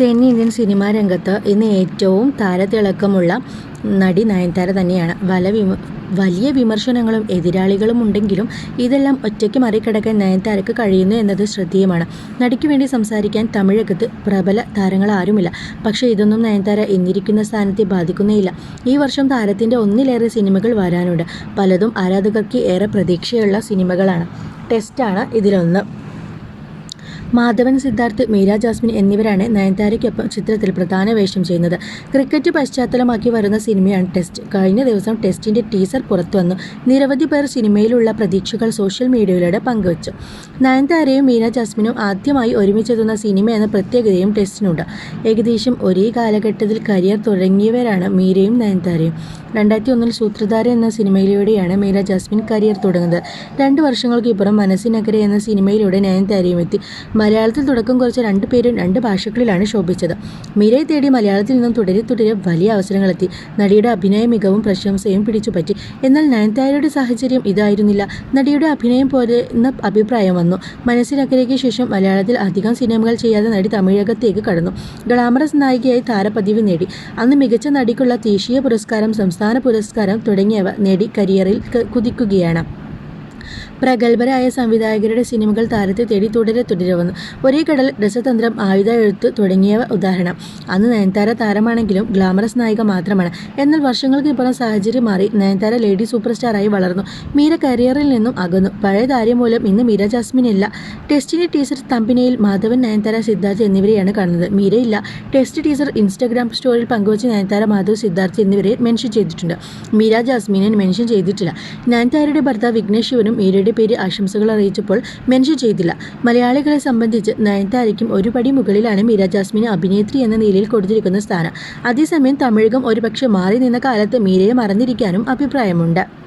തെന്നിന്ത്യൻ സിനിമാ രംഗത്ത് ഇന്ന് ഏറ്റവും താരതിളക്കമുള്ള നടി നയൻതാര തന്നെയാണ്. വല വിമ വലിയ വിമർശനങ്ങളും എതിരാളികളും ഉണ്ടെങ്കിലും ഇതെല്ലാം ഒറ്റയ്ക്ക് മറികടക്കാൻ നയൻതാരക്ക് കഴിയുന്നു എന്നത് ശ്രദ്ധേയമാണ്. നടിക്ക് വേണ്ടി സംസാരിക്കാൻ തമിഴകത്ത് പ്രബല താരങ്ങൾ ആരുമില്ല. പക്ഷേ ഇതൊന്നും നയൻതാര എന്നിരിക്കുന്ന സ്ഥാനത്തെ ബാധിക്കുന്നേയില്ല. ഈ വർഷം താരത്തിന്റെ ഒന്നിലേറെ സിനിമകൾ വരാനുണ്ട്. പലതും ആരാധകർക്ക് ഏറെ പ്രതീക്ഷയുള്ള സിനിമകളാണ്. ടെസ്റ്റാണ് ഇതിലൊന്ന്. മാധവൻ സിദ്ധാർത്ഥ് മീര ജാസ്മിൻ എന്നിവരാണ് നയൻതാരയ്ക്കൊപ്പം ചിത്രത്തിൽ പ്രധാന വേഷം ചെയ്യുന്നത്. ക്രിക്കറ്റ് പശ്ചാത്തലമാക്കി വരുന്ന സിനിമയാണ് ടെസ്റ്റ്. കഴിഞ്ഞ ദിവസം ടെസ്റ്റിന്റെ ടീസർ പുറത്തുവന്നു. നിരവധി പേർ സിനിമയിലുള്ള പ്രതീക്ഷകൾ സോഷ്യൽ മീഡിയയിലൂടെ പങ്കുവച്ചു. നയൻതാരയും മീന ജാസ്മിനും ആദ്യമായി ഒരുമിച്ചെത്തുന്ന സിനിമ എന്ന പ്രത്യേകതയും ടെസ്റ്റിനുണ്ട്. ഏകദേശം ഒരേ കാലഘട്ടത്തിൽ കരിയർ തുടങ്ങിയവരാണ് മീരയും നയൻതാരയും. രണ്ടായിരത്തി ഒന്നിൽ സൂത്രധാര എന്ന സിനിമയിലൂടെയാണ് മീര ജാസ്മിൻ കരിയർ തുടങ്ങുന്നത്. രണ്ട് വർഷങ്ങൾക്ക് ഇപ്പുറം മനസ്സിനകരെ എന്ന സിനിമയിലൂടെ നയൻതാരയും എത്തി. മലയാളത്തിൽ തുടക്കം കുറിച്ച രണ്ട് പേരും രണ്ട് ഭാഷകളിലാണ് ശോഭിച്ചത്. മീരയെ തേടി മലയാളത്തിൽ നിന്നും തുടരെ തുടരെ വലിയ അവസരങ്ങളെത്തി. നടിയുടെ അഭിനയ മികവും പ്രശംസയും പിടിച്ചുപറ്റി. എന്നാൽ നയൻതാരയുടെ സാഹചര്യം ഇതായിരുന്നില്ല. നടിയുടെ അഭിനയം പോലെ എന്ന അഭിപ്രായം വന്നു. മനസ്സിനക്കരയ്ക്ക് ശേഷം മലയാളത്തിൽ അധികം സിനിമകൾ ചെയ്യാതെ നടി തമിഴകത്തേക്ക് കടന്നു. ഗ്ലാമറസ് നായികയായി താരപദവി നേടി. അന്ന് മികച്ച നടിക്കുള്ള ദേശീയ പുരസ്കാരം സംസ്ഥാന പുരസ്കാരം തുടങ്ങിയവ നേടി കരിയറിൽ കുതിക്കുകയാണ്. പ്രഗത്ഭരായ സംവിധായകരുടെ സിനിമകൾ താരത്തെ തേടി തുടരെ തുടരെ വന്നു ഒരേ കടൽ രസതന്ത്രം ആയുധ എഴുത്ത് തുടങ്ങിയവ ഉദാഹരണം. അന്ന് നയൻതാര താരമാണെങ്കിലും ഗ്ലാമറസ് നായിക മാത്രമാണ്. എന്നാൽ വർഷങ്ങൾക്ക് ഇപ്പുറം സാഹചര്യം മാറി നയൻതാര ലേഡി സൂപ്പർ സ്റ്റാറായി വളർന്നു. മീര കരിയറിൽ നിന്നും അകന്നു. പഴയ താരം മൂലം ഇന്ന് മീര ജാസ്മിൻ ഇല്ല. ടെസ്റ്റിന്റെ ടീസർ തമ്പിനയിൽ മാധവൻ നയൻതാര സിദ്ധാർത്ഥ് എന്നിവരെയാണ് കാണുന്നത്. മീരയില്ല ടെസ്റ്റ് ടീസർ ഇൻസ്റ്റാഗ്രാം സ്റ്റോറിയിൽ പങ്കുവച്ച് നയൻതാര മാധവ് സിദ്ധാർത്ഥ് എന്നിവരെ മെൻഷൻ ചെയ്തിട്ടുണ്ട്. മീര ജാസ്മിനെ മെൻഷൻ ചെയ്തിട്ടില്ല. നയൻതാരയുടെ ഭർത്താവ് വിഘ്നേഷ് ശിവനും മീരയുടെ പേര് ആശംസകൾ അറിയിച്ചപ്പോൾ മെൻഷൻ ചെയ്തില്ല. മലയാളികളെ സംബന്ധിച്ച് നയൻതാരയ്ക്കും ഒരു പടി മുകളിലാണ് മീര ജാസ്മിന് അഭിനേത്രി എന്ന നിലയിൽ കൊടുത്തിരിക്കുന്ന സ്ഥാനം. അതേസമയം തമിഴകം ഒരുപക്ഷെ മാറി നിന്ന കാലത്ത് മീരയെ മറന്നിരിക്കാനും അഭിപ്രായമുണ്ട്.